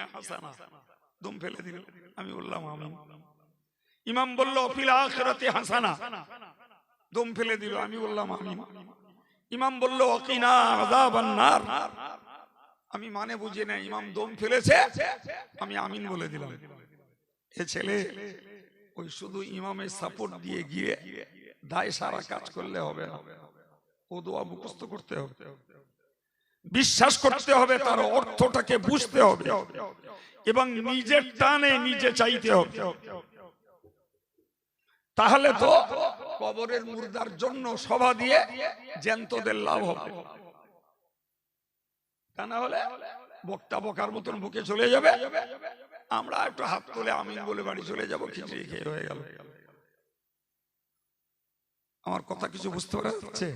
দুনিয়া হাসানা। দম ফেলে দিল। আমি বললাম আমিন। ইমাম বলল ফিল আখিরাতে হাসানা। দম ফেলে দিল। আমি বললাম আমিন। ইমাম বলল অকিনা আযাবান নার। আমি মানে বুঝি না ইমাম দম ফেলেছে। আমি আমিন বলে দিলাম। এ ছেলে ওই শুধু ইমামের সাপোর্ট দিয়ে গিয়ে দায় সারা কাজ করলে হবে না। ও দোয়া মুখস্থ করতে হবে। বিশ্বাস করতে হবে, তার অর্থটাকে বুঝতে হবে এবং নিজের টানে নিজে চাইতে হবে। তাহলে তো কবরের মুর্দার জন্য সভা দিয়ে জ্যান্তদের লাভ হবে। তা না হলে বক্তা বকার মতন বুকে চলে যাবে। আমরা একটু হাত তুলে আমিন বলে বাড়ি চলে যাব, খিচড়ি খেয়ে হয়ে গেল। আমার কথা কিছু বুঝতে পারা যাচ্ছে?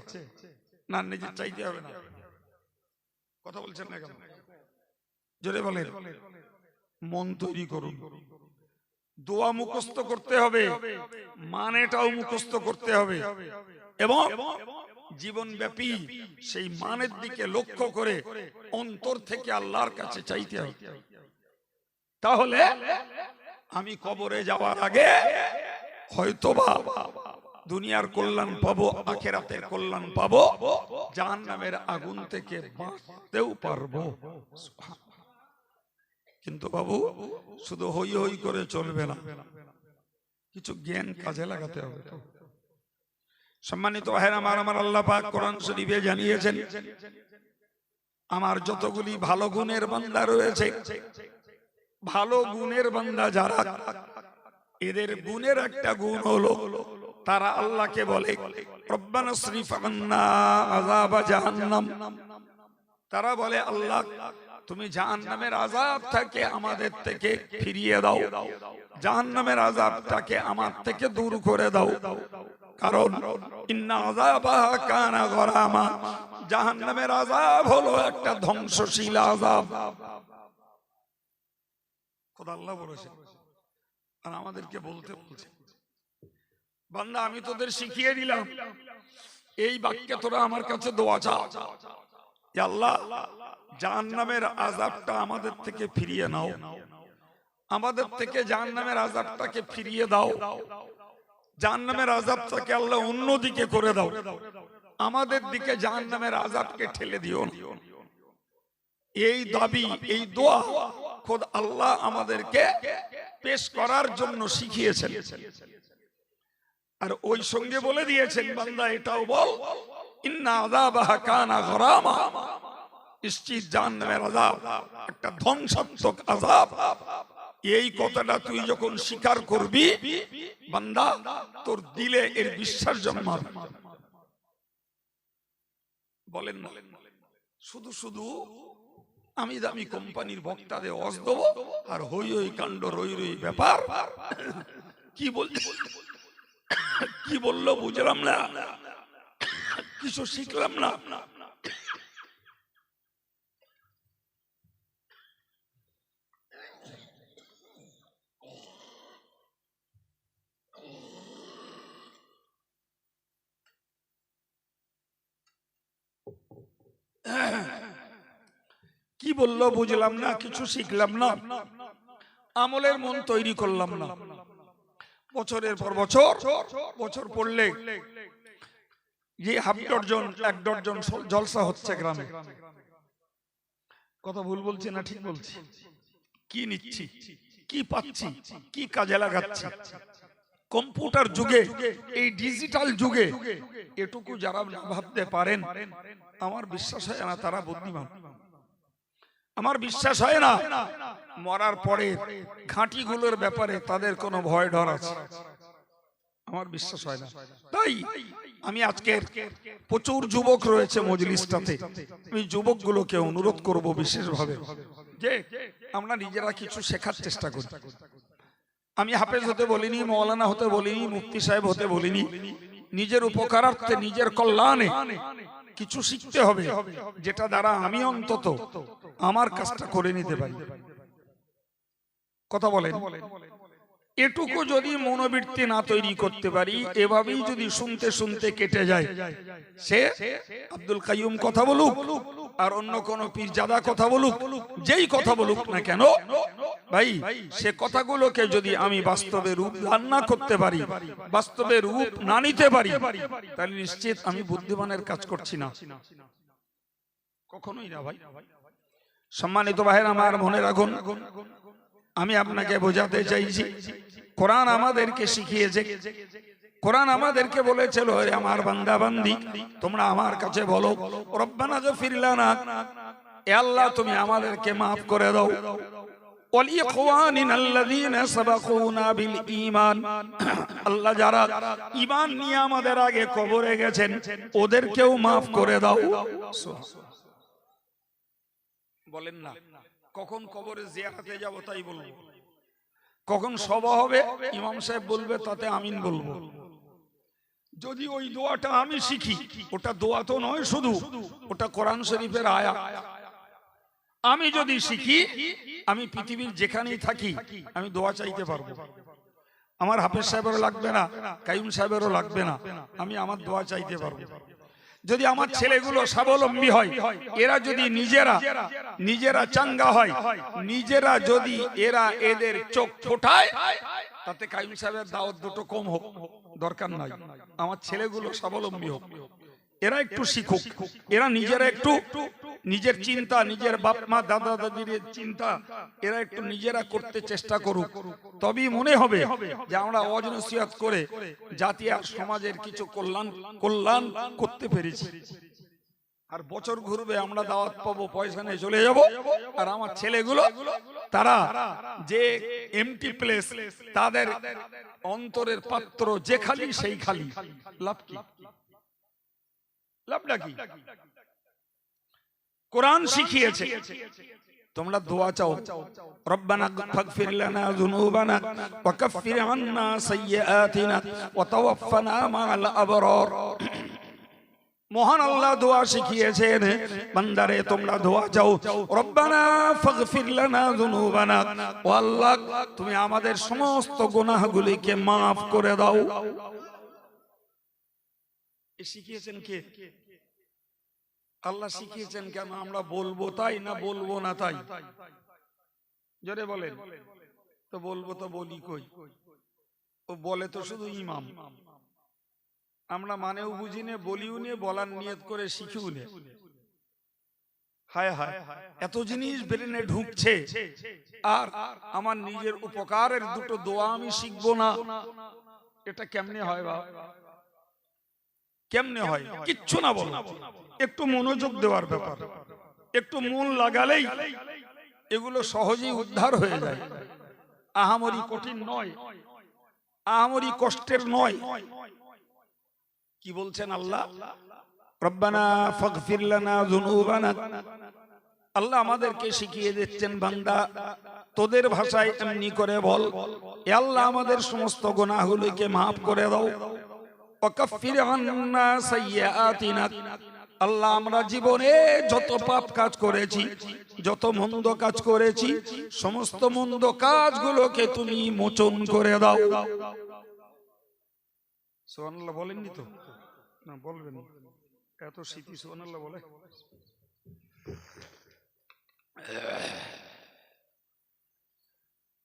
না, নিজের চাইতে হবে না। কথা বলছেন না কেন? জোরে বলেন। মন তৈরি করুন। দোয়া মুখস্থ করতে হবে। মানেটাও মুখস্থ করতে হবে। এবং জীবন ব্যাপী সেই মানের দিকে লক্ষ্য করে অন্তর থেকে আল্লাহর কাছে চাইতে হবে। তাহলে আমি কবরে যাওয়ার আগে হয়তোবা দুনিয়ার কল্যাণ পাবো আখেরাতের কল্যাণ পাবো জাহান নামের আগুন থেকে বাঁচতেও পারব। কিন্তু বাবু শুধু হই হই করে চলবে না। কিছু জ্ঞান কাজে লাগাতে হবে তো। সম্মানিত ভাইরা আমার আমার আল্লাহ পাক কোরআন শরীফে জানিয়েছেন আমার যতগুলি ভালো গুণের বান্দা রয়েছে ভালো গুণের বান্দা যারা এদের গুণের একটা গুণ হলো তারা আল্লাহকে বলে, রব্বানা শরীফ জাহান্নাম। তারা বলে, আল্লাহ, তুমি জাহান্নামের আযাব থেকে আমাদের থেকে ফিরিয়ে দাও। জাহান্নামের আযাবটাকে আমার থেকে দূর করে দাও। কারণ, ইন্না আযাবাহা কানা গরামা। জাহান্নামের আযাব হলো একটা ধ্বংসশীল আযাব। আল্লাহ বলেছে, আর আমাদেরকে বলতে বলছে বান্দা, আমি তোদের শিখিয়ে দিলাম। এই বাক্যে তোরা আমার কাছে দোয়া চা আল্লাহ, জাহান্নামের আযাবটা আমাদের থেকে ফিরিয়ে নাও। আমাদের থেকে জাহান্নামের আযাবটাকে ফিরিয়ে দাও। জাহান্নামের আযাবটাকে আল্লাহ অন্যদিকে করে দাও। আমাদের দিকে জাহান্নামের আযাবকে ঠেলে দিও এই দাবি, এই দোয়া খোদ আল্লাহ আমাদেরকে পেশ করার জন্য শিখিয়েছেন। আর ওই সঙ্গে বলে দিয়েছেন, বান্দা, এটাও বল। এই কথাটা তুই যখন স্বীকার দিলে এর বিশ্বাস বলেন না। শুধু শুধু আমি দামি কোম্পানির বক্তাদের অস দেবো, আর হই হই, কাণ্ড, রই রই ব্যাপার। কি বল কি বলল বুঝলাম না। কিছু শিখলাম না। কি বলল বুঝলাম না, কিছু শিখলাম না। আমলের মন তৈরি করলাম না। বছরের পর বছর বছর পড়লে যে হাফ ডর্জন এক ডর্জন জলসা হচ্ছে গ্রামে। কথা ভুল বলছি না ঠিক বলছি? কি নিচ্ছি? কি পাচ্ছি? কি কাজে লাগাচ্ছি? কম্পিউটার যুগে, এই ডিজিটাল যুগে, এটুকু যারা ভাবতে পারেন, আমার বিশ্বাস হয় না তারা বুদ্ধিমান। আমার বিশ্বাস হয় না। মরার পরে ঘাঁটিগুলোর ব্যাপারে তাদের কোনো ভয় ডর আছে। আমার বিশ্বাস হয় না। তাই আমি আজকের প্রচুর যুবক রয়েছে মজলিসটাতে। আমি যুবকগুলোকে অনুরোধ করব বিশেষভাবে যে আমরা নিজেরা কিছু শেখার চেষ্টা করি। আমি হাফেজ হতে বলিনি, মৌলানা হতে বলিনি, মুফতি সাহেব হতে বলিনি। নিজের উপকারার্থে, নিজের কল্যাণে কিছু শিখতে হবে, যেটা দ্বারা আমি অন্তত আমার কাজটা করে নিতে পারি। কথা বলেন। এটুকু যদি মনোবৃত্তি না তৈরি করতে পারি, এভাবেই যদি শুনতে শুনতে কেটে যায়, সে আব্দুল কাইম কথা বলুক। আর অন্য কোন পীরজাদা কথা বলুক, যেই কথা বলুক না কেন, ভাই, সে কথাগুলোকে যদি আমি বাস্তবে রূপ দান না করতে পারি, বাস্তবে রূপ না নিতে পারি, তাহলে নিশ্চিত আমি বুদ্ধিমানের কাজ করছি না। কখনোই না, ভাই। সম্মানিত ভাইয়ের, আমার মনে রাখুন, আমি আপনাকে বোঝাতে চাইছি, কোরআন আমাদেরকে শিখিয়েছে কোরআন আমাদেরকে বলেছিল "হে আমার বান্দা, বান্দি, তোমরা আমার কাছে বলো, রব্বানা এ আল্লাহ তুমি আমাদেরকে মাফ করে দাও। আমাদের আগে গেছেন, ওদেরকেও maaf করে দাও। বলেন না, কখন কখন সভা হবে? ইমাম সাহেব বলবে, তাতে আমিন বলব। যদি ওই দোয়াটা আমি শিখি, ওটা দোয়া তো নয় শুধু, ওটা কোরআন শরীফের আয়া। আমি যদি শিখি, আমি পৃথিবীর যেখানেই থাকি, আমি দোয়া চাইতে পারব। আমার হাফেজ সাহেবেরও লাগবে না কাইম সাহেবেরও লাগবে না, আমি আমার দোয়া চাইতে পারব। যদি আমার ছেলেগুলো স্বাবলম্বী হয় এরা যদি নিজেরা নিজেরা চাঙ্গা হয় নিজেরা যদি এরা এদের চোখ ফোটায় তাতে কাইম সাহেবের দাওয়াত দুটো কম হোক দরকার নাই। আমার ছেলেগুলো স্বাবলম্বী হোক এরা একটু শিখুক এরা নিজেরা একটু নিজের চিন্তা নিজের বাপ মা দাদা দাদির চিন্তা এরা একটু নিজেরা করতে চেষ্টা করুক। তবেই মনে হবে যে আমরা অজনসিয়াত করে জাতি আর সমাজের কিছু কল্যাণ কল্যাণ করতে পেরেছি। আর বছর ঘুরবে আমরা দাওয়াত পাবো পয়সা নিয়ে চলে যাব। আর আমার ছেলেগুলো তারা যে এমটি প্লেস তাদের অন্তরের পাত্র যে খালি সেই খালি লাভ কি? লাভটা কি? কোরআন শিখিয়েছে। তোমরা দোয়া চাও। রব্বানা ফাগফির লানা যুনুবানা ওয়া কাফির আন্না সাইয়্যাতিনা ওয়া তাওয়াফফানা মা'আল আবরার। মহান আল্লাহ দোয়া শিখিয়েছেন। বান্দারে তোমরা দোয়া চাও। রব্বানা ফাগফির লানা যুনুবানা। ও আল্লাহ তুমি আমাদের সমস্ত গুনাহগুলিকে maaf করে দাও। এ শিখিয়েছেন কে? আল্লাহ শিখিয়েছেন কেন আমরা বলব তাই না বলব না তাই? জোরে বলেন। তো বলব তো বলি কই? ও বলে তো শুধু ইমাম। আমরা মানেও বুঝি নে, বলিও নে, বলার নিয়ত করে শিখিও নে। হায় হায়, এত জিনিস ব্রেনে ঢুকছে। আর আমার নিজের উপকারের দুটো দোয়া আমি শিখব না। এটা কেমনে হয় বাবা কেমনে হয়? কিচ্ছু না বল। একটু মনোযোগ দেওয়ার ব্যাপার। একটু মন লাগালেই এগুলো সহজেই উদ্ধার হয়ে যায়। আহামরি কঠিন নয়। আহামরি কষ্টের নয়। কি বলছেন আল্লাহ? রব্বানা ফাগফির লানা যুনুবানা। আল্লাহ আমাদেরকে শিখিয়ে দিচ্ছেন বান্দা তোদের ভাষায় এমনি করে বল। এ আল্লাহ আমাদের সমস্ত গুনাহগুলোকে মাফ করে দাও। আল্লাহ, আমরা জীবনে যত পাপ কাজ করেছি, যত মন্দ কাজ করেছি, সমস্ত মন্দ কাজগুলোকে তুমি মোচন করে দাও। সুবহানাল্লাহ বলেননি তো? না, বলবেন। এত স্মৃতি সুবহানাল্লাহ বলে।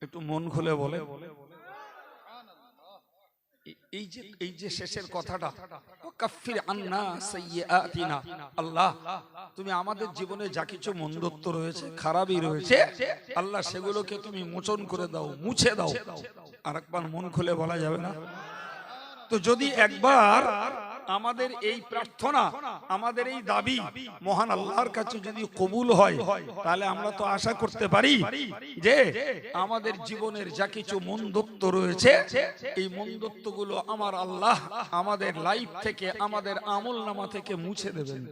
একটু মন খুলে বলে। এ- এই যে এই যে শেষের কথাটা কাফির আন্না সাইয়াতিনা আল্লাহ, তুমি আমাদের জীবনে যা কিছু মন্দত্ব রয়েছে, খারাপই রয়েছে, আল্লাহ সেগুলোকে তুমি মোচন করে দাও, মুছে দাও। আরেকবার মন খুলে বলা যাবে না? তো যদি একবার আমাদের এই প্রার্থনা আমাদের এই দাবি মহান আল্লাহর কাছে যদি কবুল হয় তাহলে আমরা তো আশা করতে পারি যে আমাদের জীবনের যা কিছু মন্দত্ব রয়েছে এই মন্দত্বগুলো আমার আল্লাহ আমাদের লাইফ থেকে আমাদের আমল নামা থেকে মুছে দেবেন।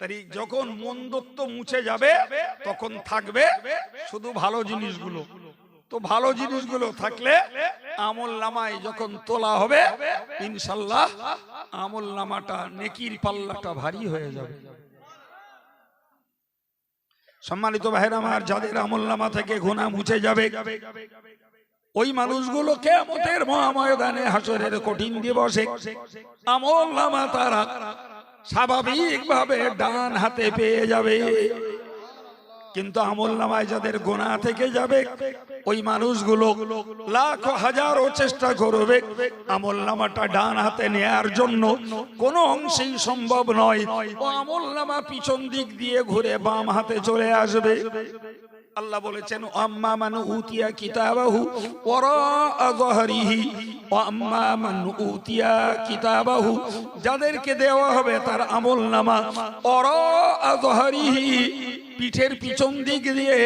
তাই যখন মন্দত্ব মুছে যাবে তখন থাকবে শুধু ভালো জিনিসগুলো। তো ভালো জিনিসগুলো থাকলে আমল নামায় যখন তোলা হবে, ইনশাল্লাহ আমল নামাটা নেকির পাল্লাটা ভারী হয়ে যাবে। সম্মানিত ভাইরা আমার, যাদের আমল নামা থেকে ঘোনা মুছে যাবে, ওই মানুষগুলো কেমতের মহাময়দানে হাসরের কঠিন দিবসে আমল নামা তারা স্বাভাবিকভাবে ডান হাতে পেয়ে যাবে। কিন্তু আমল নামায় যাদের গোনা থেকে যাবে, ওই মানুষগুলো লাখ হাজারও চেষ্টা করবে আমল নামাটা ডান হাতে নেয়ার জন্য। কোনো অংশেই সম্ভব নয়। ও আমল নামা পিছন দিক দিয়ে ঘুরে বাম হাতে চলে আসবে। আল্লাহ বলেছেন আম্মা মান উতিয়া কিতাবাহু ওয়ারা যহরিহি। ওয়া আম্মা মান উতিয়া কিতাবাহু, যাদেরকে দেওয়া হবে তার আমল নামা। ওয়ারা যহরিহি, পিঠের পিছন দিক দিয়ে,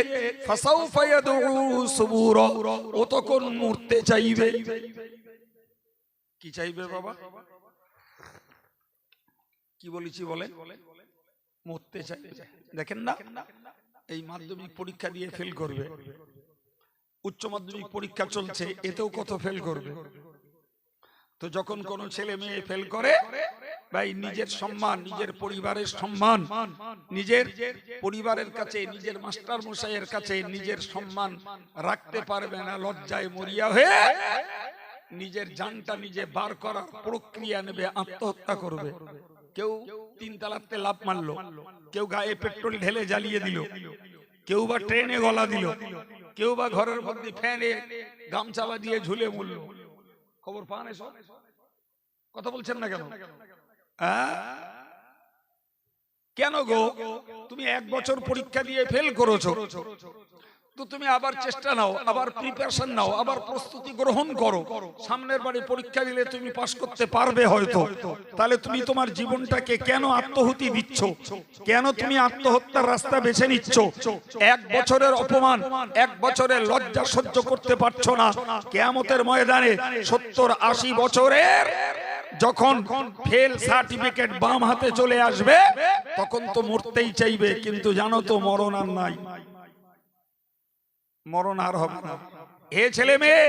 ফাসাউফা ইয়াদউ সুবুরা, ও তখন মরতে চাইবে। কি চাইবে বাবা? কি বলেছি বলে মরতে চাইবে। দেখেন না। এই মাধ্যমিক পরীক্ষা দিয়ে ফেল করবে। উচ্চ মাধ্যমিক পরীক্ষা চলছে, এতেও কত ফেল করবে? তো যখন কোন ছেলে মেয়ে ফেল করে, ভাই, নিজের সম্মান, নিজের পরিবারের সম্মান, নিজের পরিবারের কাছে, নিজের মাস্টার মশাইয়ের কাছে নিজের সম্মান রাখতে পারবে না, লজ্জায় মরিয়া হয়ে নিজের জানটা নিজে বার করার প্রক্রিয়া নেবে, আত্মহত্যা করবে। কেউ তিন তালাতে লাভ মারলো, কেউ গায়ে পেট্রোল ঢেলে জ্বালিয়ে দিল, কেউ বা ট্রেনে গলা দিল, কেউ বা ঘরের মধ্যে ফ্যানে গামছালা দিয়ে ঝুলে মরল খবর পান এসব? কথা বলছেন না কেন? আহ? কেন গো? তুমি এক বছর পরীক্ষা দিয়ে ফেল করেছ। তো তুমি আবার চেষ্টা নাও, আবার প্রিপারেশন নাও, আবার প্রস্তুতি গ্রহণ করো। সামনের বারে পরীক্ষা দিলে তুমি পাশ করতে পারবে হয়তো। তাহলে তুমি তোমার জীবনটাকে কেন আত্মহুতি দিচ্ছ? কেন তুমি আত্মহত্যার রাস্তা বেছে নিচ্ছ? এক বছরের অপমান, এক বছরের লজ্জা সহ্য করতে পারছ না। কেয়ামতের ময়দানে সত্তর আশি বছরের যখন ফেল সার্টিফিকেট বাম হাতে চলে আসবে, তখন তো মরতেই চাইবে, কিন্তু জানো তো মরণ আর নাই। মরণ আর হবে না। হে ছেলে মেয়ে,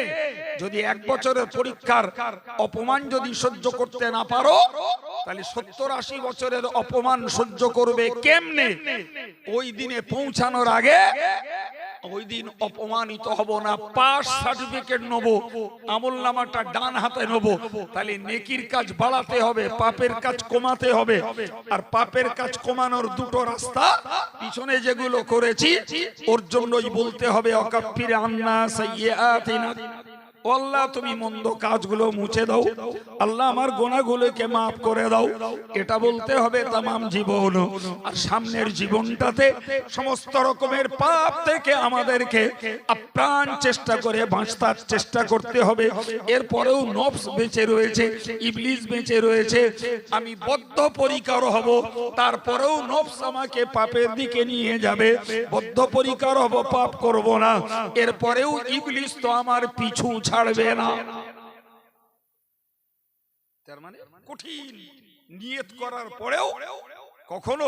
যদি এক বছরের পরীক্ষার অপমান যদি সহ্য করতে না পারো, তাহলে সত্তর আশি বছরের অপমান সহ্য করবে কেমনে? ওই দিনে পৌঁছানোর আগে ওই দিন অপমানিত হব না পাস সার্টিফিকেট নেব আমল নামাটা ডান হাতে নেব। তাহলে নেকির কাজ বাড়াতে হবে, পাপের কাজ কমাতে হবে। আর পাপের কাজ কমানোর দুটো রাস্তা, পিছনে যেগুলো করেছি, ওর জন্যই বলতে হবে, অকাপ্পির আন্না সাইয়্যাতিনা। ও আল্লাহ, তুমি মন্দ কাজগুলো মুছে দাও। আল্লাহ, আমার গোনাগুলোকে মাফ করে দাও। এটা বলতে হবে তামাম জীবন। আর সামনের জীবনটাতে সমস্ত রকমের পাপ থেকে আমাদেরকে আপ্রাণ চেষ্টা করে বাঁচতার চেষ্টা করতে হবে। এরপরেও নফস বেঁচে রয়েছে, ইবলিস বেঁচে রয়েছে। আমি বদ্ধ পরিকার হব, তারপরেও নফস আমাকে পাপের দিকে নিয়ে যাবে। বদ্ধ পরিকার হব, পাপ করব না। এরপরেও ইবলিস তো আমার পিছু ছাড়বে না। তার মানে কঠিন নিয়ত করার পরেও কখনো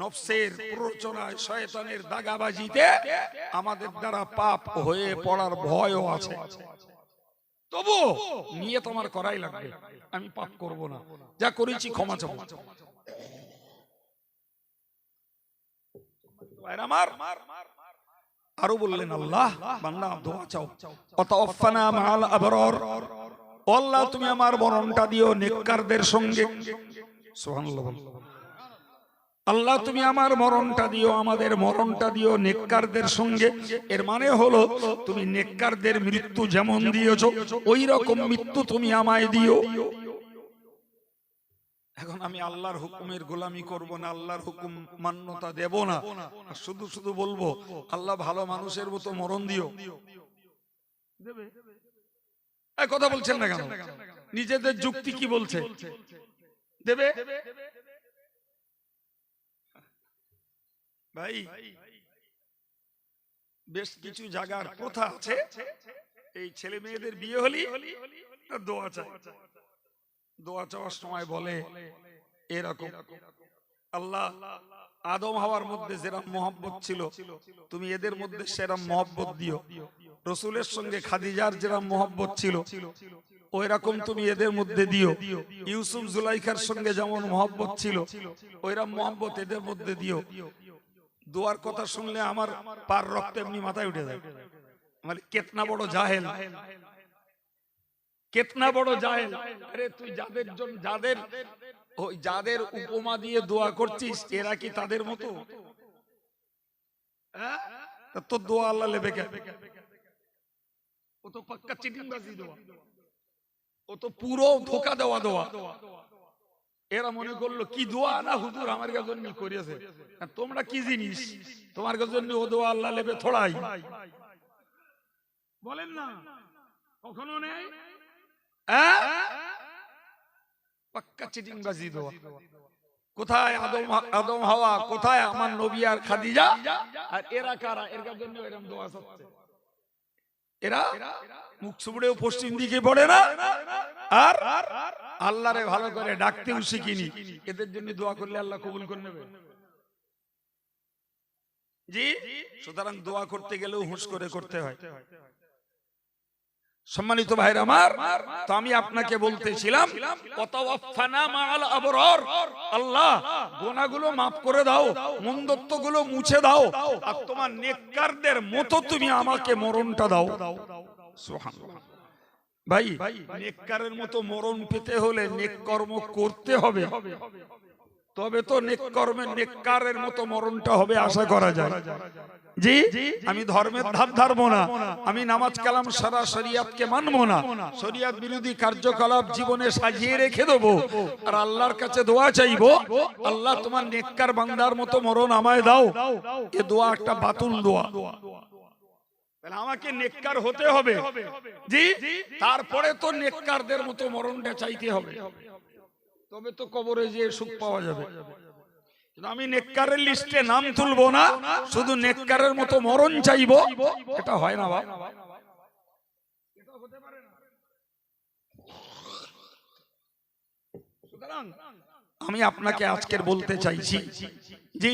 নফসের প্ররোচনায় শয়তানের দাগাবাজিতে আমাদের দ্বারা পাপ হয়ে পড়ার ভয়ও আছে। তবু নিয়ত আমার করাই লাগবে, আমি পাপ করব না। যা করেছি ক্ষমা চাবো আমার আরও বললেন আল্লাহ বান্দা দোয়া চাও। অতাওয়াফানা মাআল আবরার। ও আল্লাহ তুমি আমার মরণটা দিও নেককারদের সঙ্গে। সুবহানাল্লাহ। আল্লাহ তুমি আমার মরণটা দিও আমাদের মরণটা দিও নেককারদের সঙ্গে। এর মানে হলো তুমি নেককারদের মৃত্যু যেমন দিয়েছ ওই রকম মৃত্যু তুমি আমায় দিও। এখন আমি আল্লাহর হুকুমের গোলামি করব না, আল্লাহর হুকুম মান্যতা দেব না। শুধু শুধু বলব, আল্লাহ ভালো মানুষের মতো মরণ দিও। কথা বলছেন না কেন? নিজেদের যুক্তি কি বলছে? দেবে? ভাই, বেশ কিছু জায়গার প্রথা আছে। এই ছেলে মেয়েদের বিয়ে হলি দোয়া চায় দোয়া চাওয়ার সময় বলে এরকম আল্লাহ আদম হওয়ার মধ্যে যেরকম মহব্বত ছিল তুমি এদের মধ্যে সেরকম মহব্বত দিও। রসুলের সঙ্গে খাদিজার যেরকম মহব্বত ছিল ওই রকম তুমি এদের মধ্যে দিও। ইউসুফ জুলাইখার সঙ্গে যেমন মহব্বত ছিল ওইরকম মহব্বত এদের মধ্যে দিও। দোয়ার কথা শুনলে আমার পার রক্ত এমনি মাথায় উঠে যায়। মানে কেতনা বড় জাহেল। কেতনা বড় জাহেল। আরে তুই যাদের জন্য যাদের ওই যাদের উপমা দিয়ে দোয়া করছিস এরা কি তাদের মতো? হ্যাঁ? তোর দোয়া আল্লাহ লেবে কেন? ও তো পাক্কা চিটিংবাজি দোয়া। ও তো পুরো ধোকা দেওয়া দোয়া। এরা মনে করল কি দোয়া? না হুজুর আমার কাছে জন্য করিয়েছে। তোমরা কি জিনিস? তোমার কাছে জন্য ও দোয়া আল্লাহ লেবে থোড়াই। বলেন না। কখনো নেই? এরা মুখ সুবড়েও পশ্চিম দিকে পড়ে না। আর আল্লাহরে ভালো করে ডাকতেও শিখিনি। এদের জন্য দোয়া করলে আল্লাহ কবুল করে নেবে। জি? সুতরাং দোয়া করতে গেলেও হুঁশ করে করতে হয়। সম্মানিত ভাইর আমার, তো আমি আপনাকে বলতেছিলাম আল্লাহ গোনাগুলো মাফ করে দাও, মন্দত্বগুলো মুছে দাও, আর তোমার নেককারদের মতো তুমি আমাকে মরণটা দাও। ভাই, নেককারের মতো মরণ পেতে হলে নেক কর্ম করতে হবে। তবে তো নেক কর্মে নেককারের মতো মরণটা হবে আশা করা যায়। জি? আমি ধর্মের ধার ধারবো না। আমি নামাজ কালাম সারা শরিয়াতকে মানবো না। শরিয়াত বিরোধী কার্যকলাপ জীবনে সাজিয়ে রেখে দেবো। আর আল্লাহর কাছে দোয়া চাইব আল্লাহ তোমার নেককার বান্দার মতো মরণ আমায় দাও। এ দোয়া একটা বাতুল দোয়া। আমাকে নেককার হতে হবে। জি? তারপরে তো নেককারদের মতো মরণটা চাইতে হবে। তবে তো কবরে যে সুখ পাওয়া যাবে। আমি নেককারের লিস্টে নাম তুলবো না শুধু নেককারের মতো মরণ চাইব এটা হয় না সুতরাং আমি আপনাকে আজকের বলতে চাইছি জি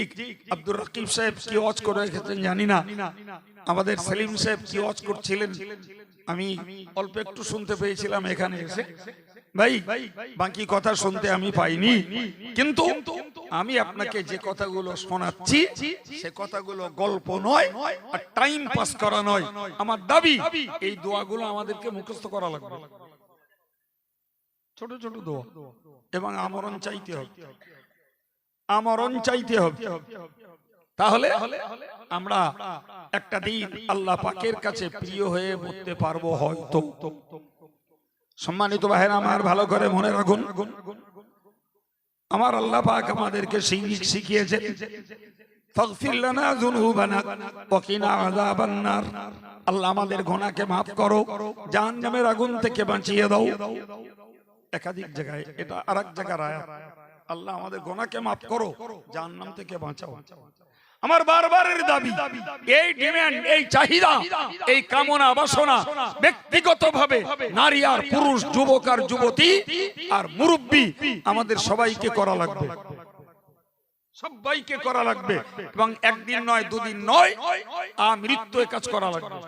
আব্দুর রকিব সাহেব কি ওয়াজ করে রেখেছেন জানি না। আমাদের সেলিম সাহেব কি ওয়াজ করছিলেন আমি অল্প একটু শুনতে পেয়েছিলাম এখানে এসে। ভাই, বাকি কথা শুনতে আমি পাইনি। কিন্তু আমি আপনাকে যে কথাগুলো শোনাচ্ছি, সে কথাগুলো গল্প নয় আর টাইম পাস করা নয়। আমার দাবি, এই দোয়াগুলো আমাদেরকে মুখস্থ করা লাগবে। ছোট ছোট দোয়া। এবং আমরণ চাইতে হবে। আমরণ চাইতে হবে। তাহলে আমরা একটা দিন আল্লাহ পাকের কাছে প্রিয় হয়ে মরতে পারব হয়তো। সম্মানিত বাহের আমার ভালো করে মনে রাখুন। আমার আল্লাহ পাক আমাদেরকে শিখ- শিখিয়েছে আল্লাহ আমাদের গুনাহকে মাফ করো আগুন থেকে বাঁচিয়ে একাধিক জায়গায় এটা আল্লাহ আমাদের গুনাহকে maaf করো, জাহান্নাম থেকে বাঁচাও। আমার বারবারের দাবি, এই ডিমান্ড এই চাহিদা, এই কামনা বাসনা ব্যক্তিগতভাবে নারী আর পুরুষ, যুবক আর যুবতী আর মুরব্বী আমাদের সবাইকে করা লাগবে। সবাইকে করা লাগবে এবং একদিন নয়, দুদিন নয়, আ মৃত্যু কাজ করা লাগবে।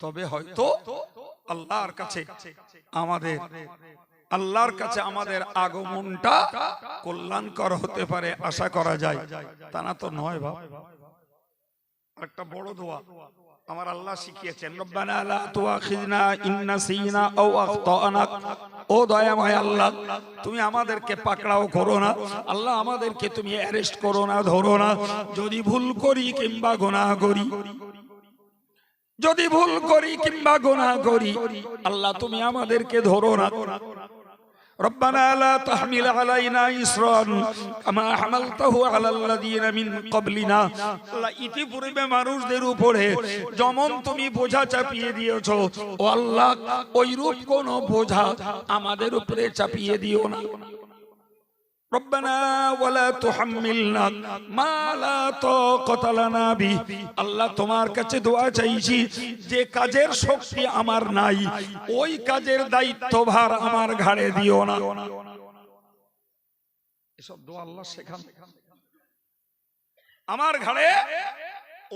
তবে হয়তো আল্লাহর কাছে আমাদের আল্লাহর কাছে আমাদের আগমনটা কল্যাণকর হতে পারে, আশা করা যায়। তা না তো নয় বাবা একটা বড় দোয়া। আমার আল্লাহ শিখিয়েছেন, রব্বানা লা তুআখিযনা ইন নাসিনা আও আখতানা ও দয়াময় আল্লাহ, তুমি আমাদেরকে পাকড়াও করো না। আল্লাহ আমাদেরকে তুমি অ্যারেস্ট করো না, ধরো না। যদি ভুল করি কিংবা গুনাহ করি, যদি ভুল করি কিংবা গুনাহ করি, আল্লাহ তুমি আমাদেরকে ধরো না। ربنا لا تحمل علينا إصرا كما حملته على الذين من قبلنا আল্লাহ ইতিপূর্বে মানুষদের উপরে যেমন তুমি বোঝা চাপিয়ে দিয়েছো ও আল্লাহ ওই রূপ কোন বোঝা আমাদের উপরে চাপিয়ে দিও না ربنا ولا تحملنا ما لا طاقة لنا به আল্লাহ তোমার কাছে দোয়া চাইছি যে কাজের শক্তি আমার নাই ওই কাজের দায়িত্বভার আমার ঘাড়ে দিও না এসব দোয়া আল্লাহ শেখান আমার ঘাড়ে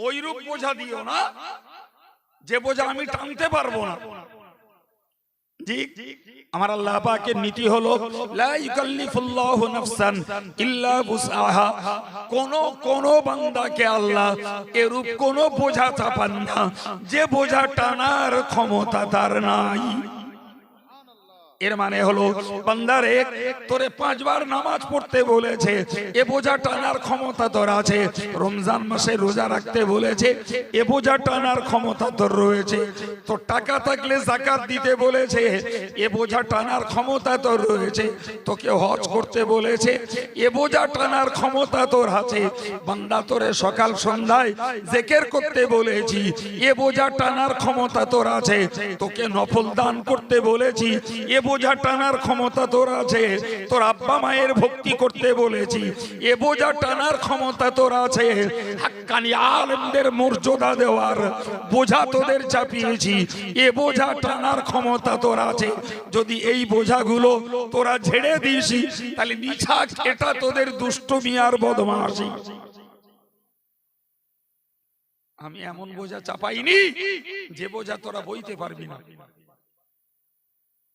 ওই রূপ বোঝা দিও না যে বোঝা আমি টানতে পারবো না আমার আল্লাহ পাকের নীতি হলো, লা ইউকাল্লিফুল্লাহু বান্দাকে আল্লাহ এরূপ কোন বোঝা চাপান না, যে বোঝা টানার ক্ষমতা তার নাই। এর মানে হলো, বান্দারে, তোরে পাঁচবার নামাজ পড়তে বলেছে। এ বোঝা টানার ক্ষমতা তোর আছে। রমজান মাসে রোজা রাখতে বলেছে। এ বোঝা টানার ক্ষমতা তোর রয়েছে। তোর টাকা থাকলে জাকাত দিতে বলেছে। এ বোঝা টানার ক্ষমতা তোর রয়েছে। তোকে হজ করতে বলেছে। এ বোঝা টানার ক্ষমতা তোর আছে। বান্দা তোরে সকাল সন্ধ্যায় জেকের করতে বলেছি। এ বোঝা টানার ক্ষমতা তোর আছে। তোকে নফল দান করতে বলেছি। এ বোঝা টানার ক্ষমতা তোর আছে। তোর আব্বা মায়ের ভক্তি করতে বলেছি। এ বোঝা টানার ক্ষমতা তোর আছে। আলেমদের মর্যাদা দেওয়ার বোঝা তোদের চাপিয়েছি। এ বোঝা টানার ক্ষমতা তোর আছে। যদি এই বোঝাগুলো তোরা ঝেড়ে দিস, তাহলে নিছা এটা তোদের দুষ্টমি আর বদমাসি আমি এমন বোঝা চাপাইনি যে বোঝা তোরা বইতে পারবি না।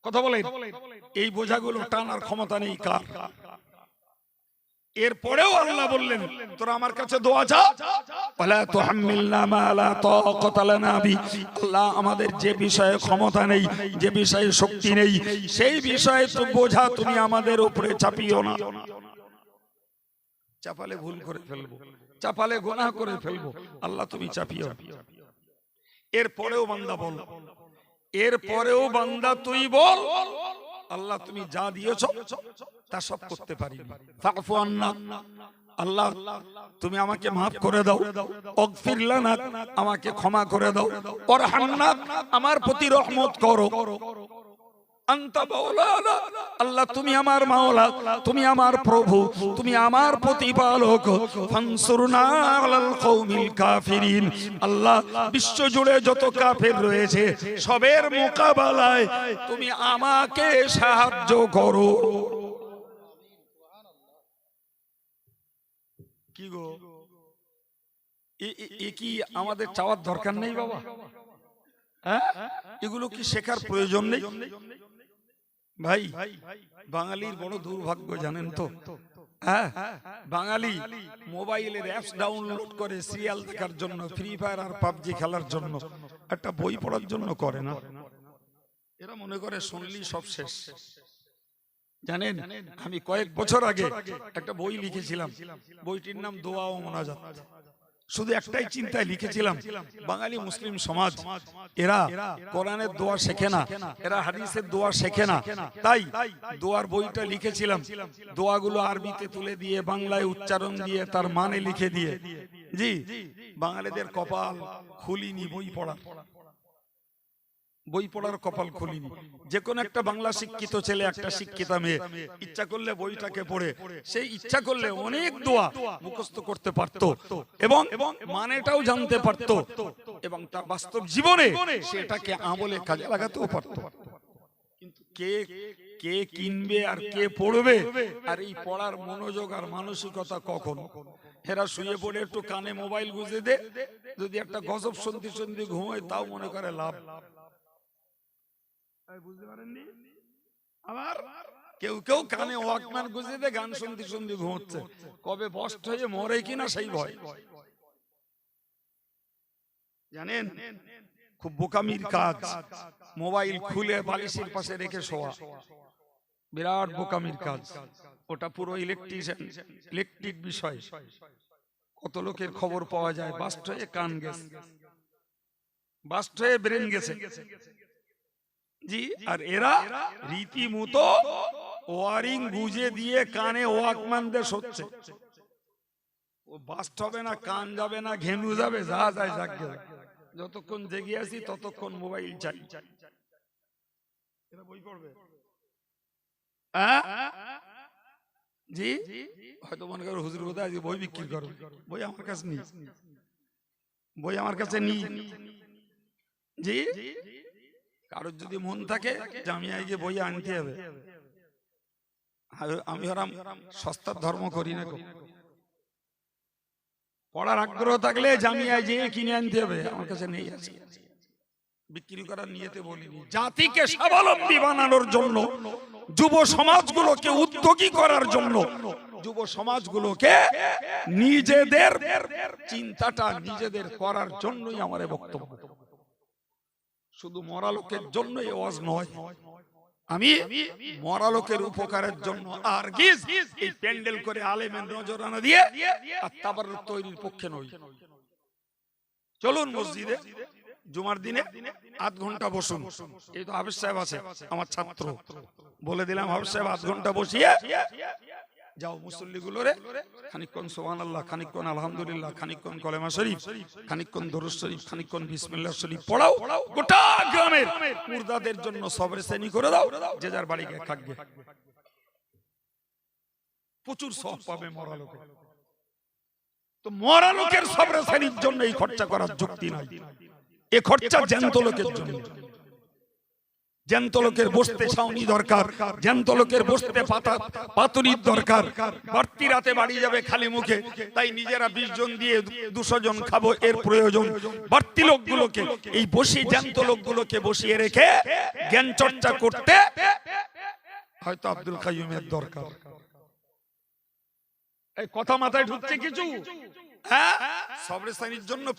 কথা বলে এই বোঝাগুলো টানার ক্ষমতা নেই কার? এরপরেও আল্লাহ বললেন, তোরা আমার কাছে দোয়া চা আমাদের যে বিষয়ে ক্ষমতা নেই, যে বিষয়ে শক্তি নেই, সেই বিষয়ে তো বোঝা তুমি আমাদের উপরে চাপিও না। চাপালে ভুল করে ফেলব, চাপালে গোনাহ করে ফেলব, আল্লাহ তুমি চাপিও এরপরেও বান্দা বল এরপরেও বান্দা তুই বল। আল্লাহ তুমি যা দিয়েছ তা সব করতে পারি আল্লাহ তুমি আমাকে মাফ করে দাও। অগফির আমাকে ক্ষমা করে দাও। আমার প্রতি রহমত করো। আল্লাহ তুমি আমার মাওলা, তুমি আমার প্রভু, তুমি আমার প্রতিপালক। কাফিরিন। আল্লাহ বিশ্ব জুড়ে যত কাফের রয়েছে, সবের মোকাবেলায় তুমি আমাকে সাহায্য করো। কি গো? এ কি আমাদের চাওয়ার দরকার নেই বাবা? হ্যাঁ? এগুলো কি শেখার প্রয়োজন নেই? ভাই বাঙালির বড় দুর্ভাগ্য জানেন তো? হ্যাঁ? বাঙালি মোবাইলের অ্যাপস ডাউনলোড করে সিরিয়াল দেখার জন্য ফ্রি ফায়ার আর পাবজি খেলার জন্য একটা বই পড়ার জন্য করে না? এরা মনে করে শুনলি সব শেষ। জানেন আমি কয়েক বছর আগে একটা বই লিখেছিলাম। বইটির নাম দোয়া ও মোনাজাত। শুধু একটাই চিন্তায় লিখেছিলাম বাঙালি মুসলিম সমাজ এরা কোরআনের দোয়া শেখে না এরা হাদিসের দোয়া শেখে না। তাই দোয়ার বইটা লিখেছিলাম। দোয়াগুলো আরবিতে তুলে দিয়ে বাংলায় উচ্চারণ দিয়ে তার মানে লিখে দিয়ে। জি বাঙালিদের কপাল খুলিনি বই পড়া। বই পড়ার কপাল খুলিনি। যে কোনো একটা বাংলা শিক্ষিত ছেলে, একটা শিক্ষিতা মেয়ে, ইচ্ছা করলে বইটাকে পড়ে। সেই ইচ্ছা করলে অনেক দোয়া মুখস্থ করতে পারত এবং মানেটাও জানতে পারত এবং তার বাস্তব জীবনে সেটাকে আমলে কাজে লাগাতেও পারত। কিন্তু কে কে কিনবে আর কে পড়বে আর এই পড়ার মনোযোগ আর মানসিকতা কখন? এরা শুয়ে পড়ে একটু কানে মোবাইল গুঁজে দে, যদি একটা গজব সন্ধি সন্ধি ঘুমোয় তাও মনে করে লাভ। আবার? কেউ কেউ কানে ওয়াকম্যান গুঁজে দে গান শুনতে শুনতে ঘুমোচ্ছে। কবে বস্ট হয়ে মরে কিনা সেই ভয়। জানেন? খুব বোকামির কাজ। মোবাইল খুলে বালিশের পাশে রেখে শোয়া। বিরাট বোকামির কাজ। ওটা পুরো ইলেকট্রিশিয়ান, ইলেকট্রিক বিষয়। কত লোকের খবর পাওয়া যায়? বাস্ট হয়ে কান গেছে। বাস্ট হয়ে ব্রেন গেছে। জি আর এরা রীতিমতো ওয়ারিং বুঝে দিয়ে কানে ওয়াকম্যানদের হচ্ছে ও বাস্ট হবে না কান যাবে না ঘেনু যাবে যা যায় যাক। যতক্ষণ জেগে আছি ততক্ষণ মোবাইল চাই। এরা বই পড়বে। জি? হয়তো মনে করো হুজুর বোধ আজকে বই বিক্রি করো বই আমার কাছে নেই। বই আমার কাছে নেই। জি? কারোর যদি মন থাকে জামিয়ায় গিয়ে বই আনতে হবে। আমি ওরাম সস্তার ধর্ম করি না পড়ার আগ্রহ থাকলে জামিয়ায় যেয়ে কিনে আনতে হবে। আমার কাছে নেই আছে। বিক্রি করার নিয়েতে বলিনি। জাতিকে স্বাবলম্বী বানানোর জন্য যুব সমাজগুলোকে উদ্যোগী করার জন্য যুব সমাজগুলোকে নিজেদের চিন্তাটা নিজেদের করার জন্যই আমার বক্তব্য। শুধু মরা লোকের জন্য এই ওয়াজ নয়। আমি মরা লোকের উপকারের জন্য আর গিজ এই প্যান্ডেল করে আলেমের নজরানা দিয়ে আর তাবার তৈরির পক্ষে নই। চলুন মসজিদে। জুমার দিনে আধ ঘণ্টা বসুন। এই তো হাফিজ সাহেব আছে আমার ছাত্র। বলে দিলাম হাফিজ সাহেব আধ ঘণ্টা বসিয়ে। যাও মুসল্লি গুলোরে খানিকক্ষণ সোহান আল্লাহ খানিকক্ষণ আলহামদুলিল্লাহ, খানিকক্ষণ কলেমা শরীফ, খানিকক্ষণ দরুদ শরীফ, খানিকক্ষণ বিসমিল্লাহ শরীফ পড়াও, গোটা গ্রামের মুর্দাদের জন্য সবরে শ্রেণি করে দাও, যে যার বাড়ি গিয়ে থাকবে। প্রচুর সব পাবে মরা লোকে। তো মরা লোকের সবরে শ্রেণির জন্য এই খরচা করার যুক্তি নাই। এ খরচা জ্যান্ত লোকের জন্য। জ্যান্ত লোকের বসতে ছাউনি দরকার জ্যান্ত লোকের বসতে পাতা পাতুরির দরকার। বাড়তি রাতে বাড়ি যাবে খালি মুখে। তাই নিজেরা বিশ জন দিয়ে দুশো জন খাব এর প্রয়োজন। বাড়তি লোকগুলোকে এই বসি জ্যান্ত লোকগুলোকে বসিয়ে রেখে জ্ঞান চর্চা করতে হয়তো আব্দুল কাইমের দরকার। এই কথা মাথায় ঢুকছে কিছু? হ্যাঁ? সবরে জন্য